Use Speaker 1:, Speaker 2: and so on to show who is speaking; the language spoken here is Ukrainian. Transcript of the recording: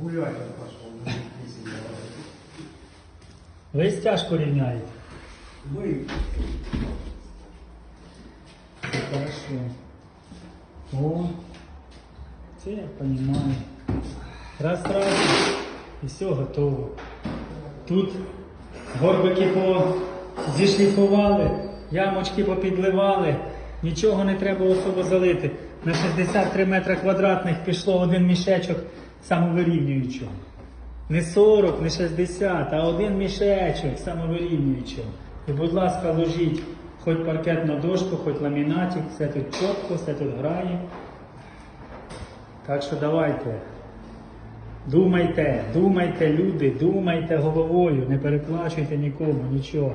Speaker 1: Гуляйте пошел.
Speaker 2: Ви стяжку рівняєте. Все хорошо. О, це я понимаю. Раз, раз, і все готово. Тут горбики по зішліфували, ямочки попідливали, нічого не треба особо залити. На 63 метри квадратних пішло один мішечок самовирівнюючого. Не 40, не 60, а один мішечок самовирівнюючого. І, будь ласка, ложіть хоч паркетну дошку, хоч ламінатик, все тут чітко, все тут грає. Так що давайте. Думайте, думайте, люди, думайте головою, не переплачуйте нікому, нічого.